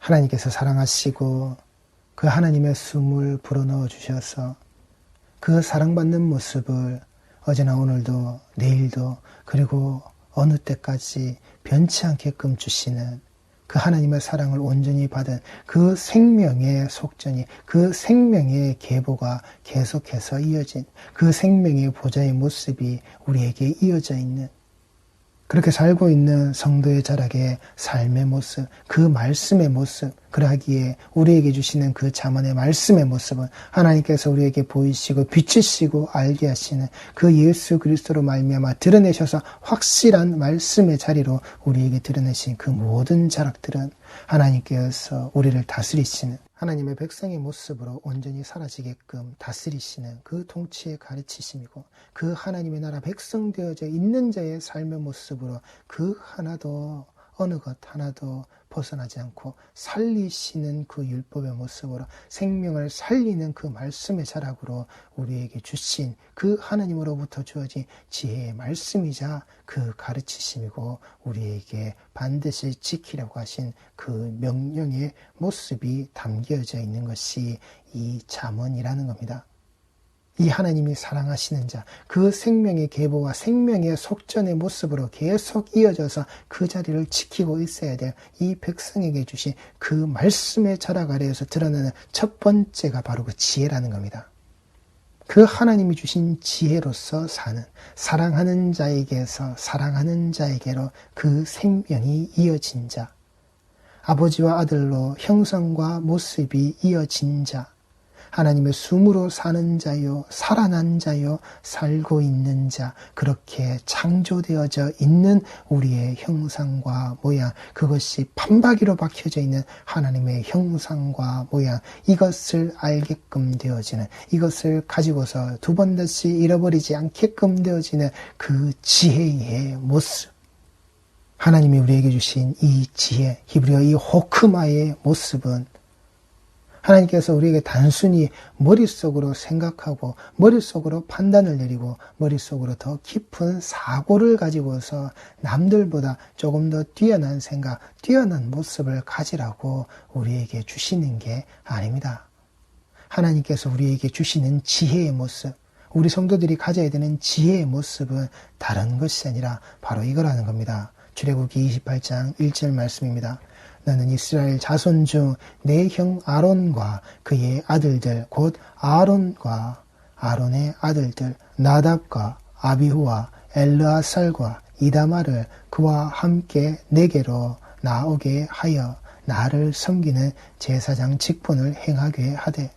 하나님께서 사랑하시고 그 하나님의 숨을 불어넣어 주셔서 그 사랑받는 모습을 어제나 오늘도 내일도 그리고 어느 때까지 변치 않게끔 주시는 그 하나님의 사랑을 온전히 받은 그 생명의 속전이 그 생명의 계보가 계속해서 이어진 그 생명의 보좌의 모습이 우리에게 이어져 있는 그렇게 살고 있는 성도의 자락의 삶의 모습, 그 말씀의 모습, 그러하기에 우리에게 주시는 그 자만의 말씀의 모습은 하나님께서 우리에게 보이시고 비추시고 알게 하시는 그 예수 그리스도로 말미암아 드러내셔서 확실한 말씀의 자리로 우리에게 드러내신 그 모든 자락들은 하나님께서 우리를 다스리시는 하나님의 백성의 모습으로 온전히 사라지게끔 다스리시는 그 통치의 가르치심이고 그 하나님의 나라 백성 되어져 있는 자의 삶의 모습으로 그 하나도 어느 것 하나도 벗어나지 않고 살리시는 그 율법의 모습으로 생명을 살리는 그 말씀의 자락으로 우리에게 주신 그 하나님으로부터 주어진 지혜의 말씀이자 그 가르치심이고 우리에게 반드시 지키려고 하신 그 명령의 모습이 담겨져 있는 것이 이 잠언이라는 겁니다. 이 하나님이 사랑하시는 자, 그 생명의 계보와 생명의 속전의 모습으로 계속 이어져서 그 자리를 지키고 있어야 될 이 백성에게 주신 그 말씀의 자락 아래에서 드러나는 첫 번째가 바로 그 지혜라는 겁니다. 그 하나님이 주신 지혜로서 사는 사랑하는 자에게서 사랑하는 자에게로 그 생명이 이어진 자, 아버지와 아들로 형성과 모습이 이어진 자, 하나님의 숨으로 사는 자요, 살아난 자요, 살고 있는 자, 그렇게 창조되어져 있는 우리의 형상과 모양, 그것이 판박이로 박혀져 있는 하나님의 형상과 모양, 이것을 알게끔 되어지는, 이것을 가지고서 두 번 다시 잃어버리지 않게끔 되어지는 그 지혜의 모습. 하나님이 우리에게 주신 이 지혜, 히브리어 이 호크마의 모습은 하나님께서 우리에게 단순히 머릿속으로 생각하고 머릿속으로 판단을 내리고 머릿속으로 더 깊은 사고를 가지고서 남들보다 조금 더 뛰어난 생각, 뛰어난 모습을 가지라고 우리에게 주시는 게 아닙니다. 하나님께서 우리에게 주시는 지혜의 모습, 우리 성도들이 가져야 되는 지혜의 모습은 다른 것이 아니라 바로 이거라는 겁니다. 출애굽기 28장 1절 말씀입니다. 너는 이스라엘 자손 중 내 형 아론과 그의 아들들 곧 아론과 아론의 아들들 나답과 아비후와 엘르아살과 이다마를 그와 함께 내게로 나오게 하여 나를 섬기는 제사장 직분을 행하게 하되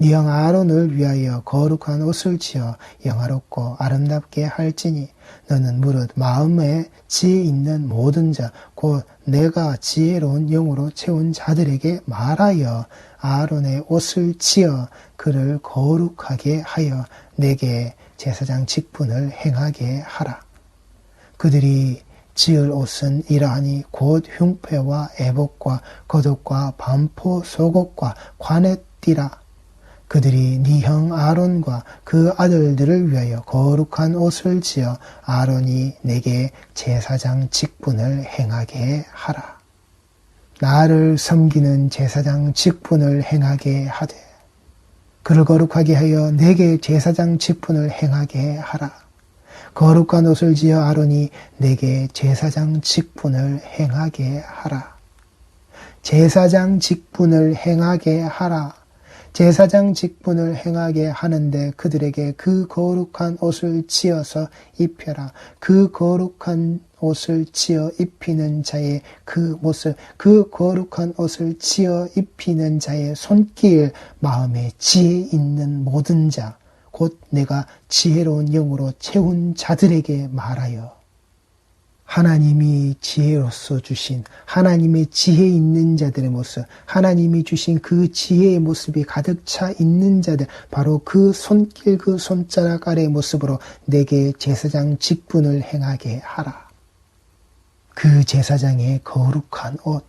네 형 아론을 위하여 거룩한 옷을 지어 영화롭고 아름답게 할지니 너는 무릇 마음에 지혜 있는 모든 자 곧 내가 지혜로운 영으로 채운 자들에게 말하여 아론의 옷을 지어 그를 거룩하게 하여 내게 제사장 직분을 행하게 하라. 그들이 지을 옷은 이러하니 곧 흉패와 애복과 겉옷과 반포 속옷과 관의 띠라 그들이 네 형 아론과 그 아들들을 위하여 거룩한 옷을 지어 아론이 내게 제사장 직분을 행하게 하라. 나를 섬기는 제사장 직분을 행하게 하되 그를 거룩하게 하여 내게 제사장 직분을 행하게 하라. 거룩한 옷을 지어 아론이 내게 제사장 직분을 행하게 하라. 제사장 직분을 행하게 하라. 제사장 직분을 행하게 하는데 그들에게 그 거룩한 옷을 지어서 입혀라. 그 거룩한 옷을 지어 입히는 자의 그 모습, 그 거룩한 옷을 지어 입히는 자의 손길, 마음에 지혜 있는 모든 자, 곧 내가 지혜로운 영으로 채운 자들에게 말하여 하나님이 지혜로서 주신 하나님의 지혜 있는 자들의 모습, 하나님이 주신 그 지혜의 모습이 가득 차 있는 자들, 바로 그 손길 그 손자락 아래의 모습으로 내게 제사장 직분을 행하게 하라. 그 제사장의 거룩한 옷,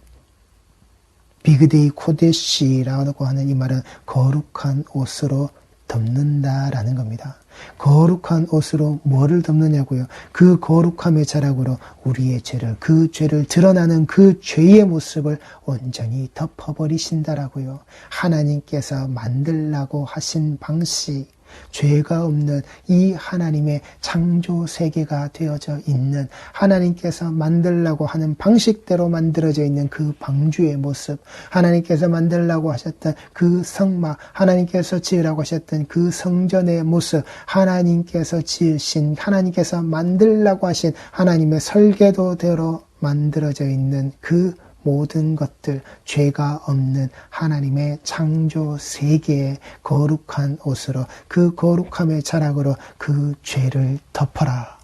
비그데이 코데시라고 하는 이 말은 거룩한 옷으로 덮는다라는 겁니다. 거룩한 옷으로 뭐를 덮느냐고요? 그 거룩함의 자락으로 우리의 죄를, 그 죄를 드러나는 그 죄의 모습을 온전히 덮어버리신다라고요. 하나님께서 만들라고 하신 방식, 죄가 없는 이 하나님의 창조 세계가 되어져 있는 하나님께서 만들라고 하는 방식대로 만들어져 있는 그 방주의 모습, 하나님께서 만들라고 하셨던 그 성막, 하나님께서 지으라고 하셨던 그 성전의 모습, 하나님께서 지으신, 하나님께서 만들라고 하신 하나님의 설계도대로 만들어져 있는 그 모든 것들 죄가 없는 하나님의 창조 세계의 거룩한 옷으로 그 거룩함의 자락으로 그 죄를 덮어라.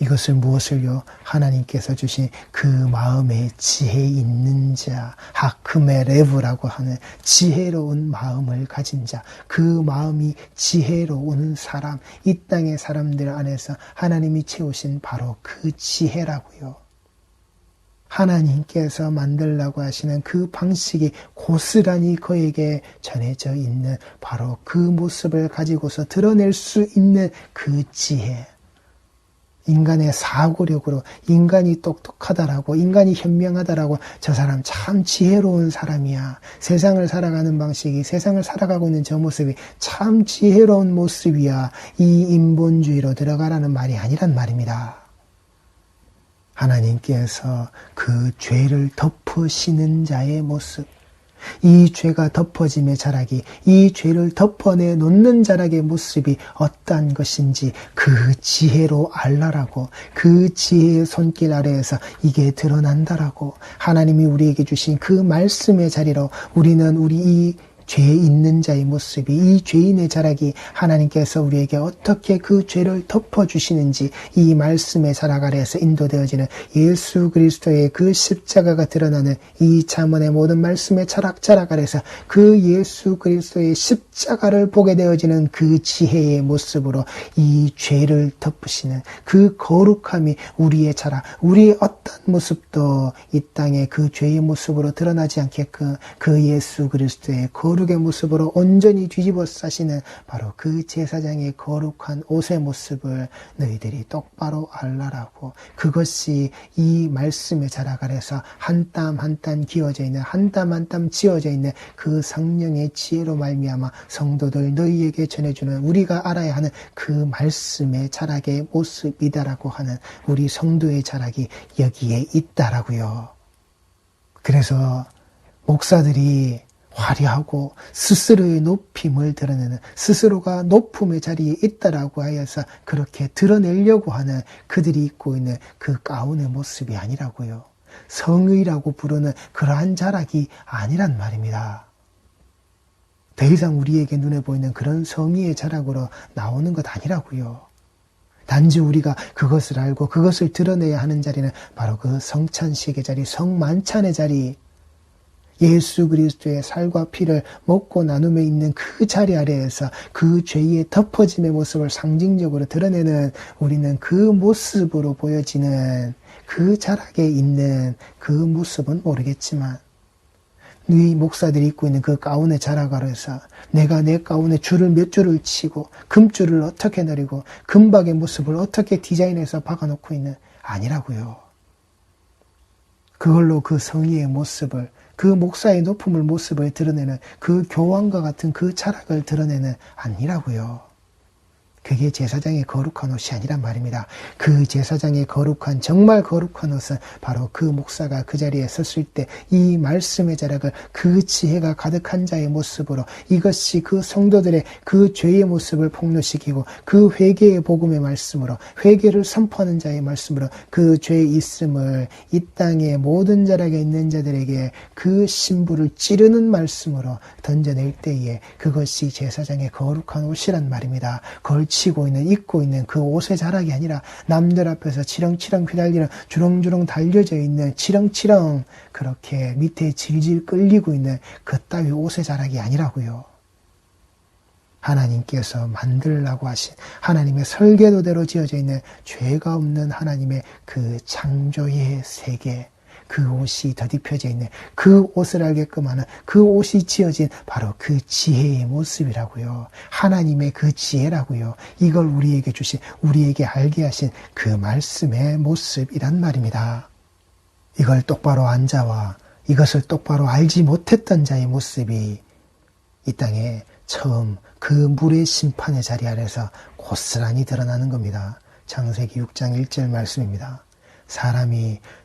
이것을 무엇을요? 하나님께서 주신 그 마음에 지혜 있는 자, 하크메 레브라고 하는 지혜로운 마음을 가진 자, 그 마음이 지혜로운 사람, 이 땅의 사람들 안에서 하나님이 채우신 바로 그 지혜라고요. 하나님께서 만들라고 하시는 그 방식이 고스란히 그에게 전해져 있는 바로 그 모습을 가지고서 드러낼 수 있는 그 지혜. 인간의 사고력으로 인간이 똑똑하다라고 인간이 현명하다라고 저 사람 참 지혜로운 사람이야. 세상을 살아가는 방식이 세상을 살아가고 있는 저 모습이 참 지혜로운 모습이야. 이 인본주의로 들어가라는 말이 아니란 말입니다. 하나님께서 그 죄를 덮으시는 자의 모습, 이 죄가 덮어짐의 자락이, 이 죄를 덮어내 놓는 자락의 모습이 어떠한 것인지 그 지혜로 알라라고, 그 지혜의 손길 아래에서 이게 드러난다라고, 하나님이 우리에게 주신 그 말씀의 자리로 우리는 우리 이 죄 있는 자의 모습이 이 죄인의 자락이 하나님께서 우리에게 어떻게 그 죄를 덮어주시는지 이 말씀의 자락 아래에서 인도되어지는 예수 그리스도의 그 십자가가 드러나는 이 자문의 모든 말씀의 자락 자락 아래서 그 예수 그리스도의 십자가를 보게 되어지는 그 지혜의 모습으로 이 죄를 덮으시는 그 거룩함이 우리의 자락, 우리의 어떤 모습도 이 땅에 그 죄의 모습으로 드러나지 않게끔 그 예수 그리스도의 거룩 거룩의 모습으로 온전히 뒤집어 싸시는 바로 그 제사장의 거룩한 옷의 모습을 너희들이 똑바로 알라라고 그것이 이 말씀의 자락 아래서 한 땀 한 땀 기어져 있는 한 땀 한 땀 지어져 있는 그 성령의 지혜로 말미암아 성도들 너희에게 전해주는 우리가 알아야 하는 그 말씀의 자락의 모습이다라고 하는 우리 성도의 자락이 여기에 있다라고요. 그래서 목사들이 화려하고 스스로의 높임을 드러내는 스스로가 높음의 자리에 있다라고 하여서 그렇게 드러내려고 하는 그들이 입고 있는 그 가운의 모습이 아니라고요. 성의라고 부르는 그러한 자락이 아니란 말입니다. 더 이상 우리에게 눈에 보이는 그런 성의의 자락으로 나오는 것 아니라고요. 단지 우리가 그것을 알고 그것을 드러내야 하는 자리는 바로 그 성찬식의 자리, 성만찬의 자리, 예수 그리스도의 살과 피를 먹고 나눔에 있는 그 자리 아래에서 그 죄의 덮어짐의 모습을 상징적으로 드러내는 우리는 그 모습으로 보여지는 그 자락에 있는 그 모습은 모르겠지만 네 목사들이 입고 있는 그 가운의 자락 아래서 내가 내 가운에 줄을 몇 줄을 치고 금줄을 어떻게 내리고 금박의 모습을 어떻게 디자인해서 박아놓고 있는 아니라고요. 그걸로 그 성의의 모습을 그 목사의 높음을 모습을 드러내는 그 교황과 같은 그 자락을 드러내는 아니라고요. 그게 제사장의 거룩한 옷이 아니란 말입니다. 그 제사장의 거룩한 정말 거룩한 옷은 바로 그 목사가 그 자리에 섰을 때 이 말씀의 자락을 그 지혜가 가득한 자의 모습으로 이것이 그 성도들의 그 죄의 모습을 폭로시키고 그 회개의 복음의 말씀으로 회개를 선포하는 자의 말씀으로 그 죄의 있음을 이 땅의 모든 자락에 있는 자들에게 그 신부를 찌르는 말씀으로 던져낼 때에 그것이 제사장의 거룩한 옷이란 말입니다. 그걸 걸 치고 있는, 입고 있는 그 옷의 자락이 아니라 남들 앞에서 치렁치렁 휘달리는 주렁주렁 달려져 있는 치렁치렁 그렇게 밑에 질질 끌리고 있는 그 따위 옷의 자락이 아니라고요. 하나님께서 만들라고 하신 하나님의 설계도대로 지어져 있는 죄가 없는 하나님의 그 창조의 세계, 그 옷이 덧입혀져 있는 그 옷을 알게끔 하는 그 옷이 지어진 바로 그 지혜의 모습이라고요. 하나님의 그 지혜라고요. 이걸 우리에게 주신 우리에게 알게 하신 그 말씀의 모습이란 말입니다. 이걸 똑바로 안 자와 이것을 똑바로 알지 못했던 자의 모습이 이 땅에 처음 그 물의 심판의 자리 아래서 고스란히 드러나는 겁니다. 창세기 6장 1절 말씀입니다. 사람이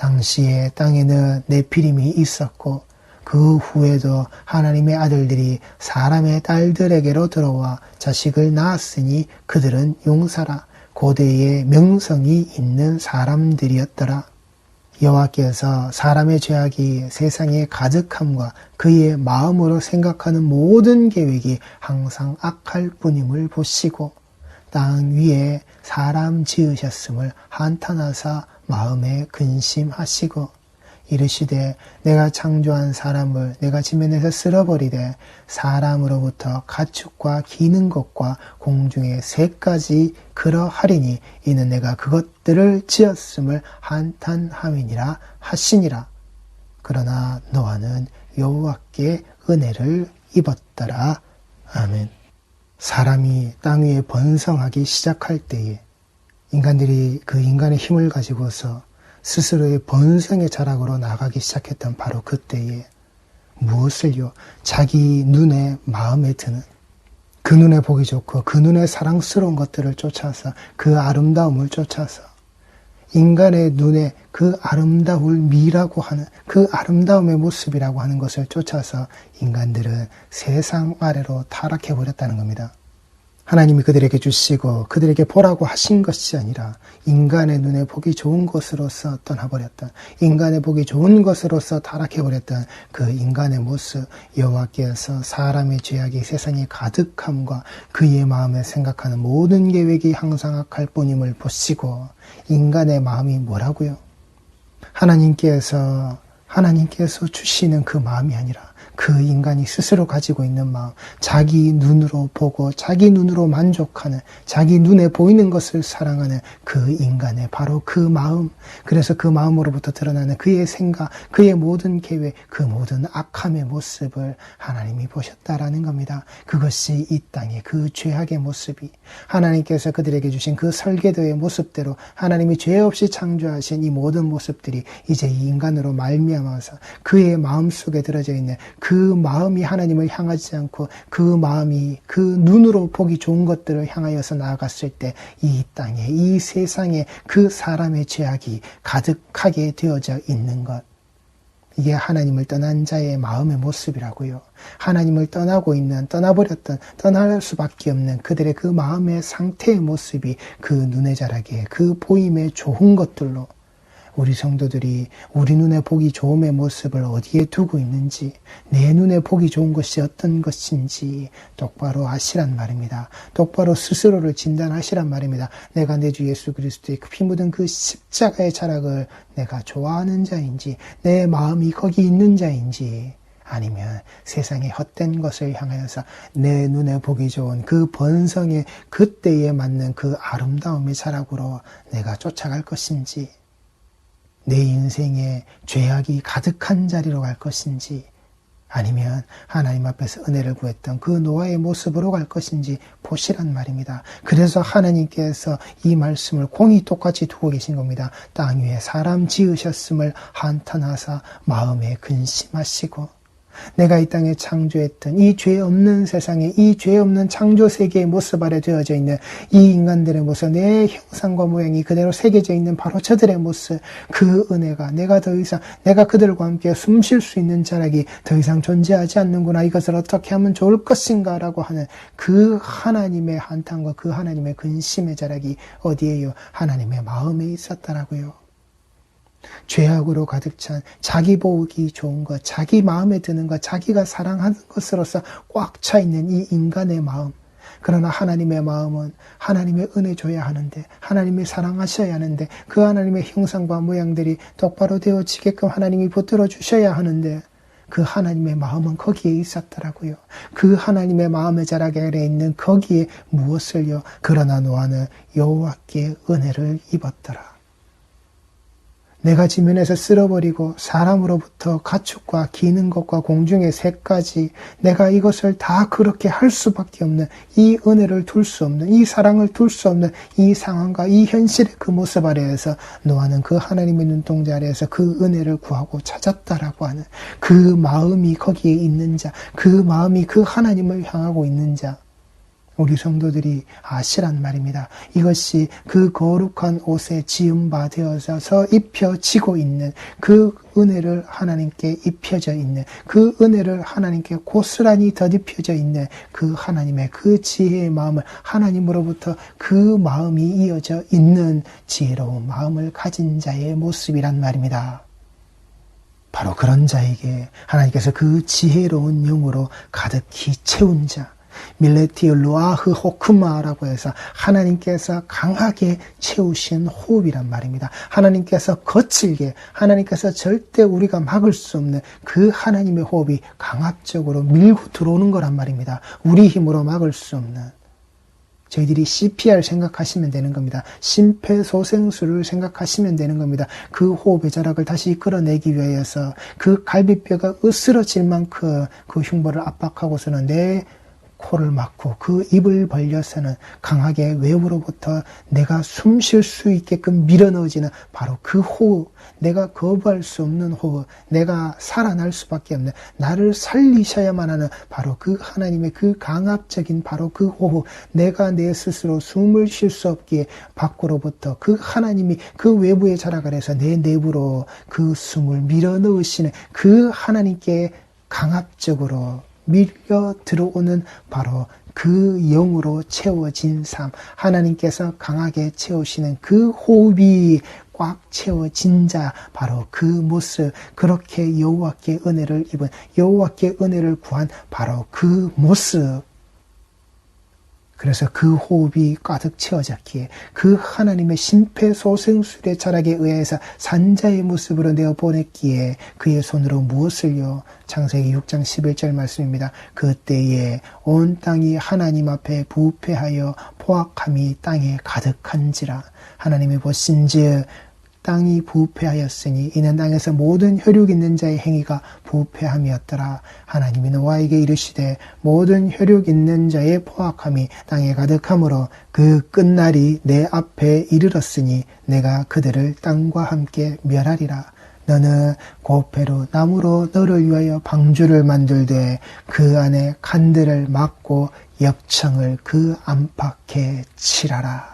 당시에 땅에는 네피림이 있었고 그 후에도 하나님의 아들들이 사람의 딸들에게로 들어와 자식을 낳았으니 그들은 용사라 고대의 명성이 있는 사람들이었더라. 여호와께서 사람의 죄악이 세상에 가득함과 그의 마음으로 생각하는 모든 계획이 항상 악할 뿐임을 보시고 땅 위에 사람 지으셨음을 한탄하사 마음에 근심하시고 이르시되 내가 창조한 사람을 내가 지면에서 쓸어버리되 사람으로부터 가축과 기는 것과 공중의 새까지 그러하리니 이는 내가 그것들을 지었음을 한탄함이니라 하시니라. 그러나 노아는 여호와께 은혜를 입었더라. 아멘. 사람이 땅 위에 번성하기 시작할 때에 인간들이 그 인간의 힘을 가지고서 스스로의 번성의 자락으로 나가기 시작했던 바로 그때에 무엇을요? 자기 눈에 마음에 드는 그 눈에 보기 좋고 그 눈에 사랑스러운 것들을 쫓아서 그 아름다움을 쫓아서 인간의 눈에 그 아름다울 미라고 하는 그 아름다움의 모습이라고 하는 것을 쫓아서 인간들은 세상 아래로 타락해 버렸다는 겁니다. 하나님이 그들에게 주시고 그들에게 보라고 하신 것이 아니라 인간의 눈에 보기 좋은 것으로서 떠나버렸던 인간의 보기 좋은 것으로서 타락해버렸던 그 인간의 모습 여호와께서 사람의 죄악이 세상에 가득함과 그의 마음에 생각하는 모든 계획이 항상 악할 뿐임을 보시고 인간의 마음이 뭐라고요? 하나님께서 하나님께서 주시는 그 마음이 아니라 그 인간이 스스로 가지고 있는 마음, 자기 눈으로 보고 자기 눈으로 만족하는, 자기 눈에 보이는 것을 사랑하는 그 인간의 바로 그 마음, 그래서 그 마음으로부터 드러나는 그의 생각, 그의 모든 계획, 그 모든 악함의 모습을 하나님이 보셨다라는 겁니다. 그것이 이 땅의 그 죄악의 모습이 하나님께서 그들에게 주신 그 설계도의 모습대로 하나님이 죄 없이 창조하신 이 모든 모습들이 이제 이 인간으로 말미암아서 그의 마음 속에 들어져 있는 그그 마음이 하나님을 향하지 않고 그 마음이 그 눈으로 보기 좋은 것들을 향하여서 나아갔을 때 이 땅에 이 세상에 그 사람의 죄악이 가득하게 되어져 있는 것. 이게 하나님을 떠난 자의 마음의 모습이라고요. 하나님을 떠나고 있는, 떠나버렸던, 떠날 수밖에 없는 그들의 그 마음의 상태의 모습이 그 눈에 자라게, 그 보임에 좋은 것들로 우리 성도들이 우리 눈에 보기 좋음의 모습을 어디에 두고 있는지, 내 눈에 보기 좋은 것이 어떤 것인지 똑바로 아시란 말입니다. 똑바로 스스로를 진단하시란 말입니다. 내가 내 주 예수 그리스도의 그피 묻은 그 십자가의 자락을 내가 좋아하는 자인지, 내 마음이 거기 있는 자인지, 아니면 세상의 헛된 것을 향하여서 내 눈에 보기 좋은 그 번성의 그때에 맞는 그 아름다움의 자락으로 내가 쫓아갈 것인지, 내 인생에 죄악이 가득한 자리로 갈 것인지 아니면 하나님 앞에서 은혜를 구했던 그 노아의 모습으로 갈 것인지 보시란 말입니다. 그래서 하나님께서 이 말씀을 공이 똑같이 두고 계신 겁니다. 땅 위에 사람 지으셨음을 한탄하사 마음에 근심하시고 내가 이 땅에 창조했던 이 죄 없는 세상에 이 죄 없는 창조 세계의 모습 아래 되어져 있는 이 인간들의 모습, 내 형상과 모양이 그대로 새겨져 있는 바로 저들의 모습, 그 은혜가 내가 더 이상 내가 그들과 함께 숨 쉴 수 있는 자락이 더 이상 존재하지 않는구나. 이것을 어떻게 하면 좋을 것인가 라고 하는 그 하나님의 한탄과 그 하나님의 근심의 자락이 어디에요? 하나님의 마음에 있었다라고요. 죄악으로 가득 찬 자기 보기 좋은 것, 자기 마음에 드는 것, 자기가 사랑하는 것으로서 꽉 차 있는 이 인간의 마음. 그러나 하나님의 마음은 하나님의 은혜 줘야 하는데 하나님이 사랑하셔야 하는데 그 하나님의 형상과 모양들이 똑바로 되어지게끔 하나님이 붙들어 주셔야 하는데 그 하나님의 마음은 거기에 있었더라고요. 그 하나님의 마음의 자락 아래 있는 거기에 무엇을요? 그러나 노아는 여호와께 은혜를 입었더라. 내가 지면에서 쓸어버리고 사람으로부터 가축과 기는 것과 공중의 새까지 내가 이것을 다 그렇게 할 수밖에 없는 이 은혜를 둘 수 없는 이 사랑을 둘 수 없는 이 상황과 이 현실의 그 모습 아래에서 노아는 그 하나님의 눈동자 아래에서 그 은혜를 구하고 찾았다라고 하는 그 마음이 거기에 있는 자, 그 마음이 그 하나님을 향하고 있는 자, 우리 성도들이 아시란 말입니다. 이것이 그 거룩한 옷에 지음 바 되어서 입혀지고 있는 그 은혜를 하나님께 입혀져 있는 그 은혜를 하나님께 고스란히 덧입혀져 있는 그 하나님의 그 지혜의 마음을 하나님으로부터 그 마음이 이어져 있는 지혜로운 마음을 가진 자의 모습이란 말입니다. 바로 그런 자에게 하나님께서 그 지혜로운 영으로 가득히 채운 자, 밀레티오 루아흐 호크마라고 해서 하나님께서 강하게 채우신 호흡이란 말입니다. 하나님께서 거칠게 하나님께서 절대 우리가 막을 수 없는 그 하나님의 호흡이 강압적으로 밀고 들어오는 거란 말입니다. 우리 힘으로 막을 수 없는 저희들이 CPR 생각하시면 되는 겁니다. 심폐소생술을 생각하시면 되는 겁니다. 그 호흡의 자락을 다시 끌어내기 위해서 그 갈비뼈가 으스러질 만큼 그 흉부를 압박하고서는 내 코를 막고 그 입을 벌려서는 강하게 외부로부터 내가 숨 쉴 수 있게끔 밀어넣어지는 바로 그 호흡, 내가 거부할 수 없는 호흡, 내가 살아날 수밖에 없는 나를 살리셔야만 하는 바로 그 하나님의 그 강압적인 바로 그 호흡, 내가 내 스스로 숨을 쉴 수 없기에 밖으로부터 그 하나님이 그 외부의 자락 아래서 내 내부로 그 숨을 밀어넣으시는 그 하나님께 강압적으로 밀려 들어오는 바로 그 영으로 채워진 삶, 하나님께서 강하게 채우시는 그 호흡이 꽉 채워진 자, 바로 그 모습, 그렇게 여호와께 은혜를 입은 여호와께 은혜를 구한 바로 그 모습, 그래서 그 호흡이 가득 채워졌기에 그 하나님의 심폐소생술의 자락에 의해서 산자의 모습으로 내어 보냈기에 그의 손으로 무엇을요? 창세기 6장 11절 말씀입니다. 그때에 온 땅이 하나님 앞에 부패하여 포악함이 땅에 가득한지라 하나님이 보신즉 땅이 부패하였으니 이는 땅에서 모든 혈육 있는 자의 행위가 부패함이었더라. 하나님이 노아에게 이르시되 모든 혈육 있는 자의 포악함이 땅에 가득하므로 그 끝날이 내 앞에 이르렀으니 내가 그들을 땅과 함께 멸하리라. 너는 고패로 나무로 너를 위하여 방주를 만들되 그 안에 칸들을 막고 엽청을 그 안팎에 칠하라.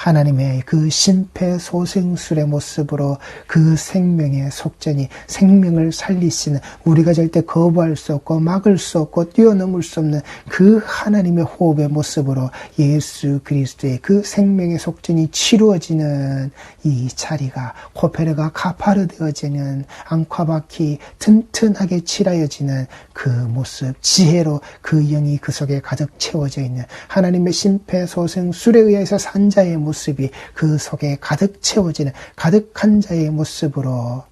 하나님의 그 심폐소생술의 모습으로 그 생명의 속전이 생명을 살리시는 우리가 절대 거부할 수 없고 막을 수 없고 뛰어넘을 수 없는 그 하나님의 호흡의 모습으로 예수 그리스도의 그 생명의 속전이 치루어지는 이 자리가 코페르가 가파르되어지는 앙ኳ바키 튼튼하게 칠하여지는 그 모습 지혜로 그 영이 그 속에 가득 채워져 있는 하나님의 심폐소생술에 의해서 산자의 모습 모습이 그 속에 가득 채워지는 가득한 자의 모습으로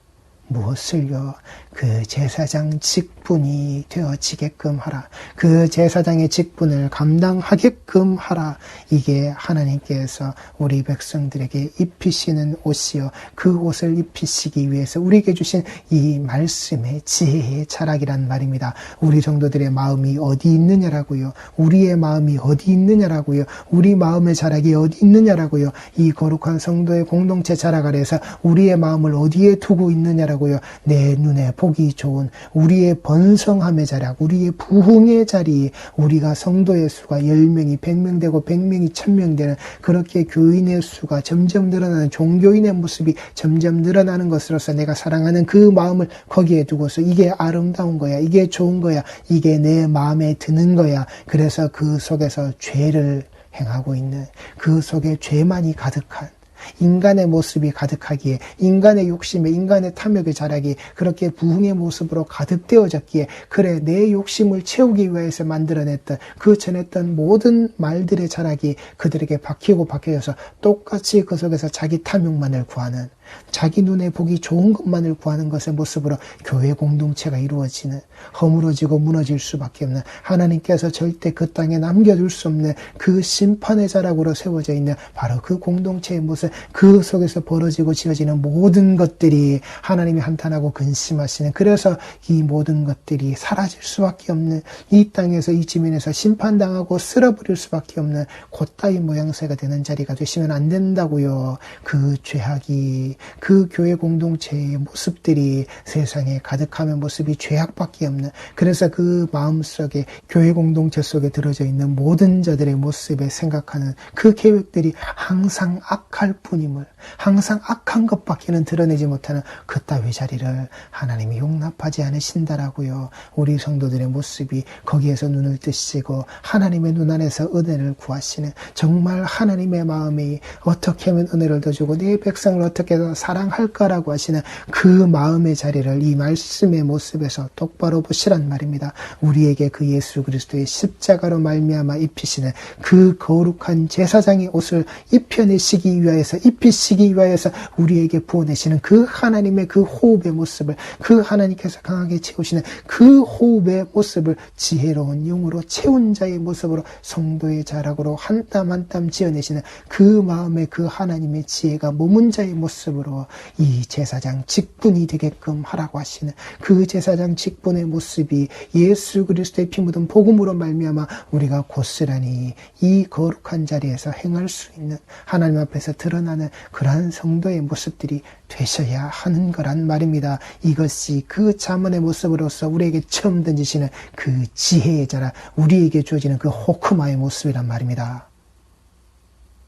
무엇을요? 그 제사장 직분이 되어지게끔 하라. 그 제사장의 직분을 감당하게끔 하라. 이게 하나님께서 우리 백성들에게 입히시는 옷이요. 그 옷을 입히시기 위해서 우리에게 주신 이 말씀의 지혜의 자락이란 말입니다. 우리 정도들의 마음이 어디 있느냐라고요. 우리의 마음이 어디 있느냐라고요. 우리 마음의 자락이 어디 있느냐라고요. 이 거룩한 성도의 공동체 자락 아래서 우리의 마음을 어디에 두고 있느냐라고요. 내 눈에 보 보기 좋은 우리의 번성함의 자락, 우리의 부흥의 자리, 우리가 성도의 수가 10명이 100명 되고 100명이 1000명 되는 그렇게 교인의 수가 점점 늘어나는 종교인의 모습이 점점 늘어나는 것으로서 내가 사랑하는 그 마음을 거기에 두고서 이게 아름다운 거야. 이게 좋은 거야. 이게 내 마음에 드는 거야. 그래서 그 속에서 죄를 행하고 있는 그 속에 죄만이 가득한 인간의 모습이 가득하기에 인간의 욕심에 인간의 탐욕의 자락이 그렇게 부흥의 모습으로 가득되어졌기에 그래 내 욕심을 채우기 위해서 만들어냈던 그 전했던 모든 말들의 자락이 그들에게 박히고 박혀져서 똑같이 그 속에서 자기 탐욕만을 구하는 자기 눈에 보기 좋은 것만을 구하는 것의 모습으로 교회 공동체가 이루어지는 허물어지고 무너질 수밖에 없는 하나님께서 절대 그 땅에 남겨둘 수 없는 그 심판의 자락으로 세워져 있는 바로 그 공동체의 모습 그 속에서 벌어지고 지어지는 모든 것들이 하나님이 한탄하고 근심하시는 그래서 이 모든 것들이 사라질 수밖에 없는 이 땅에서 이 지면에서 심판당하고 쓸어버릴 수밖에 없는 곧다이 모양새가 되는 자리가 되시면 안 된다고요. 그 죄악이 그 교회 공동체의 모습들이 세상에 가득하면 모습이 죄악밖에 없는 그래서 그 마음속에 교회 공동체 속에 들어져 있는 모든 자들의 모습에 생각하는 그 계획들이 항상 악할 뿐임을 항상 악한 것밖에는 드러내지 못하는 그따위 자리를 하나님이 용납하지 않으신다라고요. 우리 성도들의 모습이 거기에서 눈을 뜨시고 하나님의 눈 안에서 은혜를 구하시는 정말 하나님의 마음이 어떻게 하면 은혜를 더 주고 내 백성을 어떻게 더 사랑할까라고 하시는 그 마음의 자리를 이 말씀의 모습에서 똑바로 보시란 말입니다. 우리에게 그 예수 그리스도의 십자가로 말미암아 입히시는 그 거룩한 제사장의 옷을 입혀내시기 위하여서 입히시 기 위하여서 우리에게 부어내시는 그 하나님의 그 호흡의 모습을 그 하나님께서 강하게 채우시는 그 호흡의 모습을 지혜로운 용으로 채운 자의 모습으로 성도의 자락으로 한 땀 한 땀 지어내시는 그 마음의 그 하나님의 지혜가 머문 자의 모습으로 이 제사장 직분이 되게끔 하라고 하시는 그 제사장 직분의 모습이 예수 그리스도의 피 묻은 복음으로 말미암아 우리가 고스란히 이 거룩한 자리에서 행할 수 있는 하나님 앞에서 드러나는 그러한 성도의 모습들이 되셔야 하는 거란 말입니다. 이것이 그 자문의 모습으로서 우리에게 처음 던지시는 그 지혜의 자라 우리에게 주어지는 그 호크마의 모습이란 말입니다.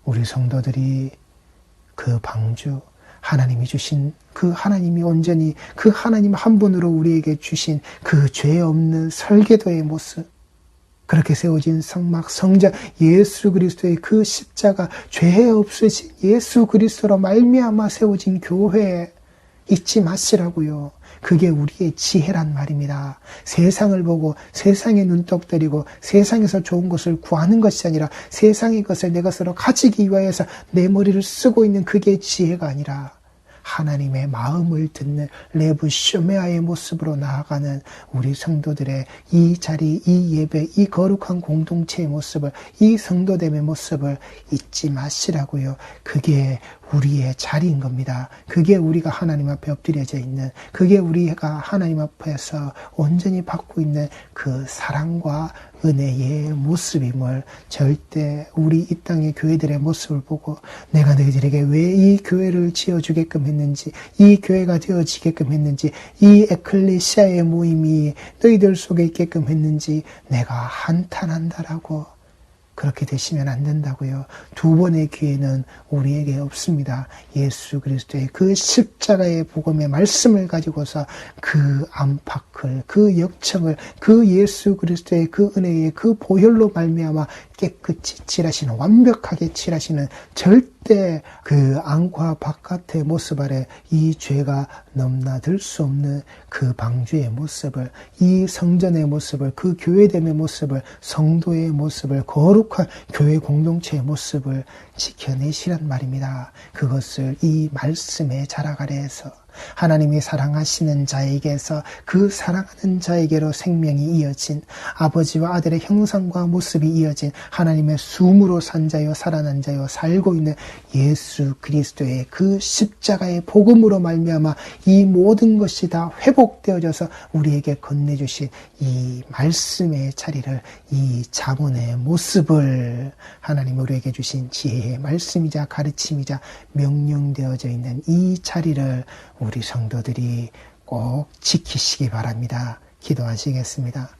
우리 성도들이 그 방주 하나님이 주신 그 하나님이 온전히 그 하나님 한 분으로 우리에게 주신 그 죄 없는 설계도의 모습 그렇게 세워진 성막 성자 예수 그리스도의 그 십자가 죄 없으신 예수 그리스도로 말미암아 세워진 교회 잊지 마시라고요. 그게 우리의 지혜란 말입니다. 세상을 보고 세상의 눈독 들이고 세상에서 좋은 것을 구하는 것이 아니라 세상의 것을 내 것으로 가지기 위하여서 내 머리를 쓰고 있는 그게 지혜가 아니라 하나님의 마음을 듣는 레브 쇼메아의 모습으로 나아가는 우리 성도들의 이 자리, 이 예배, 이 거룩한 공동체의 모습을, 이 성도됨의 모습을 잊지 마시라고요. 그게 우리의 자리인 겁니다. 그게 우리가 하나님 앞에 엎드려져 있는, 그게 우리가 하나님 앞에서 온전히 받고 있는 그 사랑과 은혜의 모습임을 절대 우리 이 땅의 교회들의 모습을 보고 내가 너희들에게 왜 이 교회를 지어주게끔 했는지, 이 교회가 되어지게끔 했는지, 이 에클레시아의 모임이 너희들 속에 있게끔 했는지 내가 한탄한다라고 그렇게 되시면 안 된다고요. 두 번의 기회는 우리에게 없습니다. 예수 그리스도의 그 십자가의 복음의 말씀을 가지고서 그 안팎을, 그 역청을, 그 예수 그리스도의 그 은혜의 그 보혈로 말미암아 깨끗이 칠하시는 완벽하게 칠하시는 절대 그 안과 바깥의 모습 아래 이 죄가 넘나들 수 없는 그 방주의 모습을 이 성전의 모습을 그 교회됨의 모습을 성도의 모습을 거룩 한 교회 공동체의 모습을 지켜내시란 말입니다. 그것을 이 말씀의 자락 아래에서 하나님이 사랑하시는 자에게서 그 사랑하는 자에게로 생명이 이어진 아버지와 아들의 형상과 모습이 이어진 하나님의 숨으로 산 자요 살아난 자요 살고 있는 예수 그리스도의 그 십자가의 복음으로 말미암아 이 모든 것이 다 회복되어져서 우리에게 건네주신 이 말씀의 자리를 이 자문의 모습을 하나님 우리에게 주신 지혜의 말씀이자 가르침이자 명령되어져 있는 이 자리를 우리 성도들이 꼭 지키시기 바랍니다. 기도하시겠습니다.